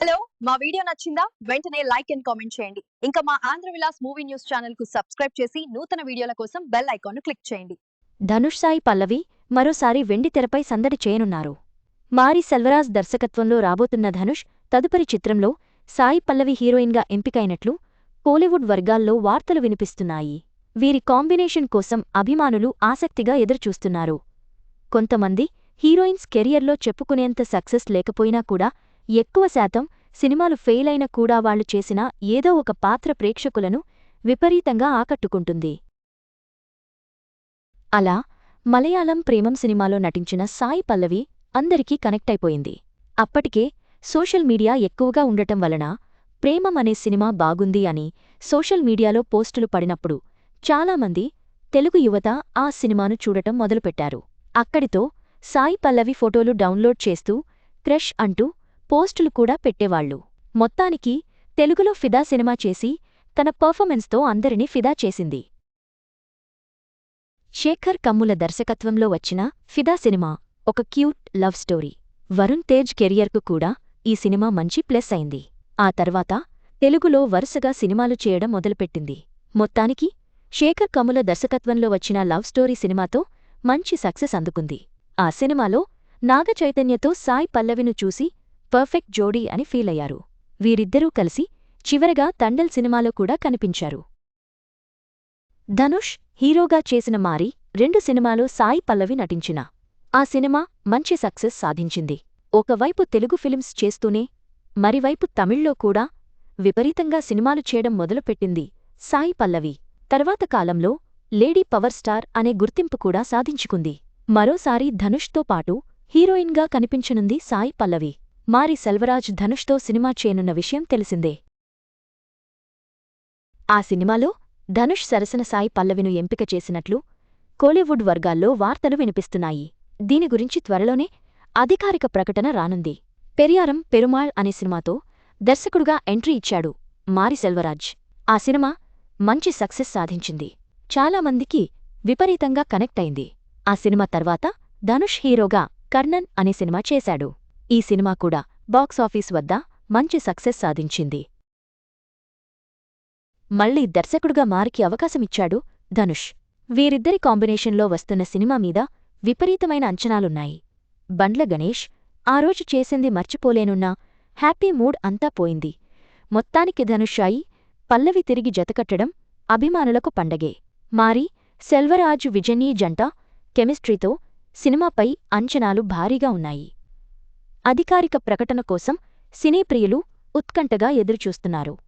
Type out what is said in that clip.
Hello మా video నచ్చిందా? వెంటనే లైక్ అండ్ కామెంట్ చేయండి. ఇంకా మా ఆంధ్ర విలాస్ మూవీ న్యూస్ ఛానల్కు సబ్స్క్రైబ్ చేసి నూతన వీడియోల కోసం బెల్ ఐకాన్ క్లిక్ చేయండి. ధనుష్ సాయి పల్లవి మరోసారి వెండి తెరపై సందడి చేయనున్నారు. మారి సెల్వరాజ్ దర్శకత్వంలో రాబోతున్న ధనుష్ తదుపరి చిత్రంలో సాయి పల్లవి హీరోయిన్గా ఎంపికైనట్లు కోలీవుడ్ వర్గాల్లో వార్తలు వినిపిస్తున్నాయి. వీరి కాంబినేషన్ కోసం అభిమానులు ఆసక్తిగా ఎదురుచూస్తున్నారు. కొంతమంది హీరోయిన్స్ కెరియర్లో చెప్పుకునేంత సక్సెస్ లేకపోయినా కూడా ఎక్కువ శాతం సినిమాలు ఫెయిల్ అయిన కూడా వాళ్ళు చేసిన ఏదో ఒక పాత్ర ప్రేక్షకులను విపరీతంగా ఆకట్టుకుంటుంది. అలా మలయాళం ప్రేమం సినిమాలో నటించిన సాయి పల్లవి అందరికీ కనెక్ట్ అయిపోయింది. అప్పటికే సోషల్ మీడియా ఎక్కువగా ఉండటం వలన ప్రేమం అనే సినిమా బాగుంది అని సోషల్ మీడియాలో పోస్టులు పడినప్పుడు చాలామంది తెలుగు యువత ఆ సినిమాను చూడటం మొదలుపెట్టారు. అక్కడితో సాయి పల్లవి ఫోటోలు డౌన్లోడ్ చేస్తూ క్రష్ అంటూ పోస్టులు కూడా పెట్టేవాళ్ళు మొత్తానికి తెలుగులో ఫిదా సినిమా చేసి తన పర్ఫార్మెన్స్తో అందరినీ ఫిదా చేసింది. శేఖర్ కమ్ముల దర్శకత్వంలో వచ్చిన ఫిదా సినిమా ఒక cute love story. Varun Tej కెరియర్కు కూడా ఈ సినిమా మంచి ప్లస్ అయింది. ఆ తర్వాత తెలుగులో వరుసగా సినిమాలు చేయడం మొదలుపెట్టింది. మొత్తానికి శేఖర్ కమ్ముల దర్శకత్వంలో వచ్చిన లవ్ స్టోరీ సినిమాతో మంచి సక్సెస్ అందుకుంది. ఆ సినిమాలో నాగ చైతన్యతో సాయి పల్లవిను చూసి పర్ఫెక్ట్ జోడీ అని ఫీలయ్యారు వీరిద్దరూ కలిసి చివరగా తండల్ సినిమాలో కూడా కనిపించారు. ధనుష్ హీరోగా చేసిన మారి రెండు సినిమాలో సాయి పల్లవి నటించిన ఆ సినిమా మంచి సక్సెస్ సాధించింది. ఒకవైపు తెలుగు ఫిలిమ్స్ చేస్తూనే మరివైపు తమిళ్ళో కూడా విపరీతంగా సినిమాలు చేయడం మొదలుపెట్టింది సాయి పల్లవి. తర్వాత కాలంలో లేడీ పవర్ స్టార్ అనే గుర్తింపు కూడా సాధించుకుంది. మరోసారి ధనుష్తో పాటు హీరోయిన్గా కనిపించనుంది సాయి పల్లవి. మారి సెల్వరాజ్ ధనుష్తో సినిమా చేయనున్న విషయం తెలిసిందే. ఆ సినిమాలో ధనుష్ సరసన సాయి పల్లవిను ఎంపిక చేసినట్లు కోలీవుడ్ వర్గాల్లో వార్తలు వినిపిస్తున్నాయి. దీని గురించి త్వరలోనే అధికారిక ప్రకటన రానుంది. పెరియారం పెరుమాళ్ అనే సినిమాతో దర్శకుడుగా ఎంట్రీ ఇచ్చాడు మారి సెల్వరాజ్. ఆ సినిమా మంచి సక్సెస్ సాధించింది. చాలామందికి విపరీతంగా కనెక్ట్ అయింది. ఆ సినిమా తర్వాత ధనుష్ హీరోగా కర్ణన్ అనే సినిమా చేశాడు. ఈ సినిమా కూడా బాక్సాఫీస్ వద్ద మంచి సక్సెస్ సాధించింది. మళ్ళీ దర్శకుడుగా మారికి అవకాశమిచ్చాడు ధనుష్. వీరిద్దరి కాంబినేషన్లో వస్తున్న సినిమా మీద విపరీతమైన అంచనాలున్నాయి. బండ్ల గణేష్ ఆ రోజు చేసింది మర్చిపోలేనున్నా హ్యాపీ మూడ్ అంతా పోయింది. మొత్తానికి ధనుషాయి పల్లవి తిరిగి జతకట్టడం అభిమానులకు పండగే. మారి సెల్వరాజు విజనీ జంట కెమిస్ట్రీతో సినిమాపై అంచనాలు భారీగా ఉన్నాయి. అధికారిక ప్రకటన కోసం సినీ ప్రియులు ఉత్కంఠగా ఎదురుచూస్తున్నారు.